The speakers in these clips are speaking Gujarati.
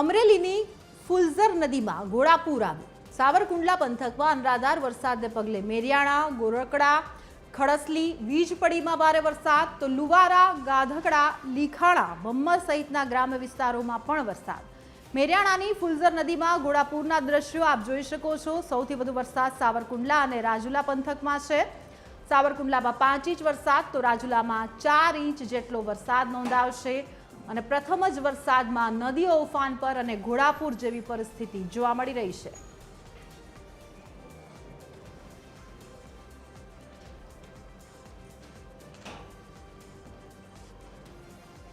અમરેલીની ફુલઝર નદીમાં ઘોડાપૂર આવ્યું. સાવરકુંડલા પંથકમાં અનરાધાર વરસાદને પગલે મેરિયાણા ગોરકડા ખડસલી, વીજપડીમાં ભારે વરસાદ તો લુવારા, ગાધકડા, લીખાણા બમ્મર સહિતના ગ્રામ્ય વિસ્તારોમાં પણ વરસાદ. મેરિયાણાની ફુલઝર નદીમાં ઘોડાપૂરના દ્રશ્યો આપ જોઈ શકો છો. સૌથી વધુ વરસાદ સાવરકુંડલા અને રાજુલા પંથકમાં છે. સાવરકુંડલામાં પાંચ ઇંચ વરસાદ તો રાજુલામાં ચાર ઇંચ જેટલો વરસાદ નોંધાવશે. અને પ્રથમ જ વરસાદમાં નદીઓ ઉફાન પર અને ઘોડાપુર જેવી પરિસ્થિતિ જોવા મળી રહી છે.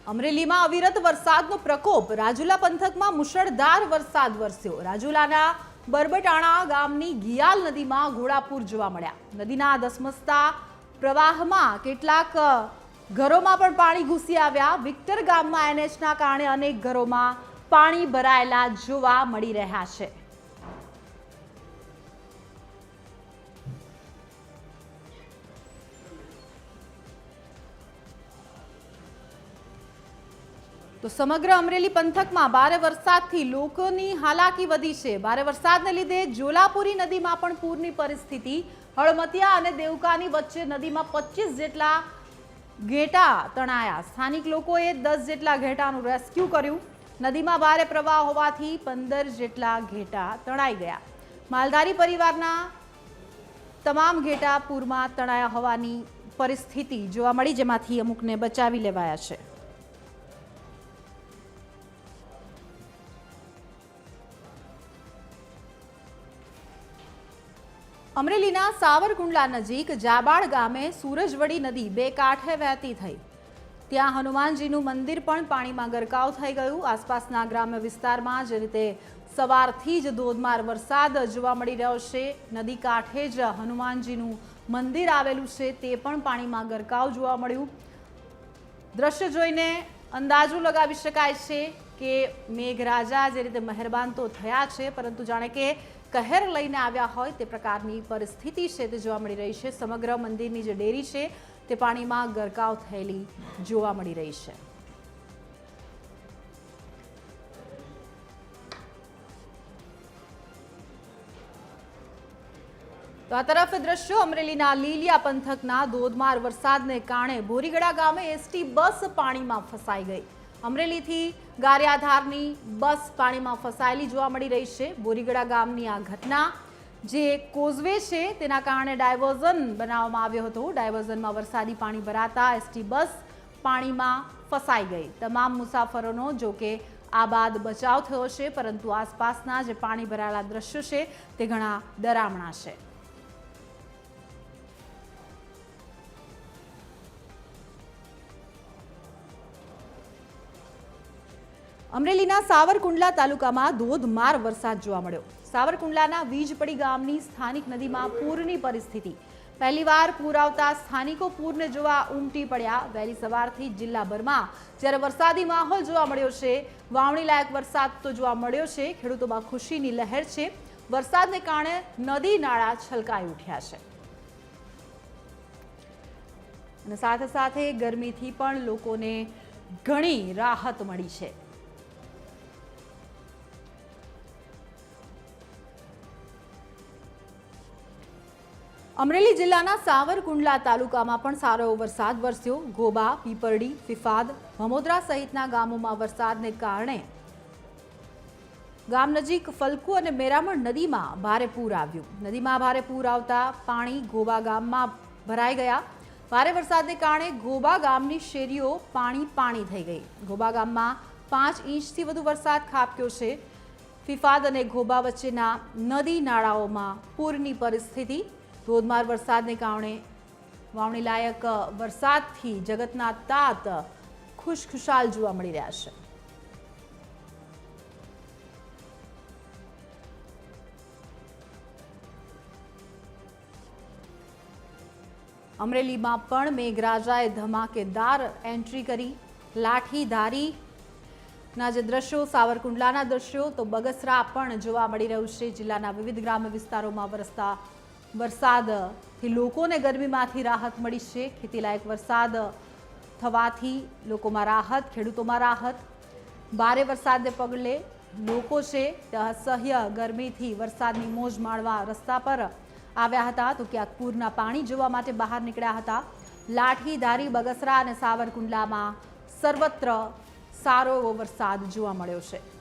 અમરેલીમાં અવિરત વરસાદનો પ્રકોપ. રાજુલા પંથકમાં મુશળધાર વરસાદ વરસ્યો. રાજુલાના બરબટાણા ગામની ગિયાલ નદીમાં ઘોડાપૂર જોવા મળ્યા. નદીના ધસમસતા પ્રવાહમાં કેટલાક ઘરોમાં પણ પાણી ઘૂસી આવ્યા. વિક્ટર ગામમાં એનએચના કારણે અનેક ઘરોમાં પાણી ભરાયેલા જોવા મળી રહ્યા છે. તો સમગ્ર અમરેલી પંથકમાં ભારે વરસાદથી લોકોની હાલાકી વધી છે. ભારે વરસાદને લીધે જોલાપુરી નદીમાં પણ પૂરની પરિસ્થિતિ. હળમતિયા અને દેવકાની વચ્ચે નદીમાં પચીસ જેટલા ઘેટા તણાયા. સ્થાનિક લોકોએ દસ જેટલા ઘેટાનું રેસ્ક્યુ કર્યું. નદીમાં ભારે પ્રવાહ હોવાથી પંદર જેટલા ઘેટા તણાઈ ગયા. માલધારી પરિવારના તમામ ઘેટા પૂરમાં તણાયા હોવાની પરિસ્થિતિ જોવા મળી, જેમાંથી અમુકને બચાવી લેવાયા છે. અમરેલીના સાવરકુંડલા નજીક જાબાળ ગામે સૂરજવડી નદી બે કાંઠે વહેતી થઈ. ત્યાં હનુમાનજીનું મંદિર પણ પાણીમાં ગરકાવ થઈ ગયું. આસપાસના ગ્રામ્ય વિસ્તારમાં જે રીતે સવારથી જ ધોધમાર વરસાદ જોવા મળી રહ્યો છે, નદી કાંઠે જ હનુમાનજીનું મંદિર આવેલું છે, તે પણ પાણીમાં ગરકાવ જોવા મળ્યું. દ્રશ્ય જોઈને અંદાજો લગાવી શકાય છે કે મેઘરાજા જે રીતે મહેરબાન તો થયા છે, પરંતુ જાણે કે કહેર લઈને આવ્યા હોય તે પ્રકારની પરિસ્થિતિ છે તે જોવા મળી રહી છે. સમગ્ર મંદિરની જે ડેરી છે તે પાણીમાં ગરકાવ થયેલી જોવા મળી રહી છે. તો આ તરફ દ્રશ્યો અમરેલીના લીલિયા પંથકના ધોધમાર વરસાદને કારણે બોરીગડા ગામે એસટી બસ પાણીમાં ફસાઈ ગઈ. અમરેલીથી ગારિયાધારની બસ પાણીમાં ફસાયેલી જોવા મળી રહી છે. બોરીગડા ગામની આ ઘટના જે કોઝવે છે તેના કારણે ડાયવર્ઝન બનાવવામાં આવ્યો હતો. ડાયવર્ઝનમાં વરસાદી પાણી ભરાતા એસટી બસ પાણીમાં ફસાઈ ગઈ. તમામ મુસાફરોનો જોકે આ બાદ બચાવ થયો છે, પરંતુ આસપાસના જે પાણી ભરાયેલા દ્રશ્યો છે તે ઘણા ડરામણા છે. અમરેલીના સાવરકુંડલા તાલુકામાં ધોધમાર વરસાદ જોવા મળ્યો. સાવરકુંડલાના વીજપડી ગામની સ્થાનિક નદીમાં પૂરની પરિસ્થિતિ. પહેલીવાર પૂર આવતા સ્થાનિકો પૂરને જોવા ઉમટી પડ્યા. વહેલી સવારથી જિલ્લાભરમાં જ્યારે વરસાદી માહોલ જોવા મળ્યો છે વાવણી લાયક વરસાદ તો જોવા મળ્યો છે, ખેડૂતોમાં ખુશીની લહેર છે. વરસાદને કારણે નદી નાળા છલકાઈ ઉઠ્યા છે. અને સાથે સાથે ગરમીથી પણ લોકોને ઘણી રાહત મળી છે. અમરેલી જિલ્લાના સાવરકુંડલા તાલુકામાં પણ સારો એવો વરસાદ વરસ્યો. ગોબા, પીપરડી, ફિફાદ ભમોદરા સહિતના ગામોમાં વરસાદને કારણે ગામ નજીક ફલકુ અને મેરામણ નદીમાં ભારે પૂર આવ્યું. નદીમાં ભારે પૂર આવતા પાણી ગોબા ગામમાં ભરાઈ ગયા. ભારે વરસાદને કારણે ગોબા ગામની શેરીઓ પાણી પાણી થઈ ગઈ. ગોબા ગામમાં પાંચ ઇંચથી વધુ વરસાદ ખાબક્યો છે. ફિફાદ અને ગોબા વચ્ચેના નદી નાળાઓમાં પૂરની પરિસ્થિતિ ધોધમાર વરસાદને કારણે વાવણી લાયક વરસાદથી જગતના તાત ખુશખુશાલ જોવા મળી રહ્યા છે. અમરેલીમાં પણ મેઘરાજાએ ધમાકેદાર એન્ટ્રી કરી લાઠીધારી ના જે દ્રશ્યો, સાવરકુંડલાના દ્રશ્યો, તો બગસરા પણ જોવા મળી રહ્યું છે. જિલ્લાના વિવિધ ગ્રામ્ય વિસ્તારોમાં વરસતા વરસાદથી લોકોને ગરમીમાંથી રાહત મળી છે. ખેતીલાયક વરસાદ થવાથી લોકોમાં રાહત, ખેડૂતોમાં રાહત. ભારે વરસાદને પગલે લોકો છે તે અસહ્ય ગરમીથી વરસાદની મોજ માણવા રસ્તા પર આવ્યા હતા. તો ક્યાંક પૂરના પાણી જોવા માટે બહાર નીકળ્યા હતા. લાઠી, ધારી, બગસરા અને સાવરકુંડલામાં સર્વત્ર સારો એવો વરસાદ જોવા મળ્યો છે.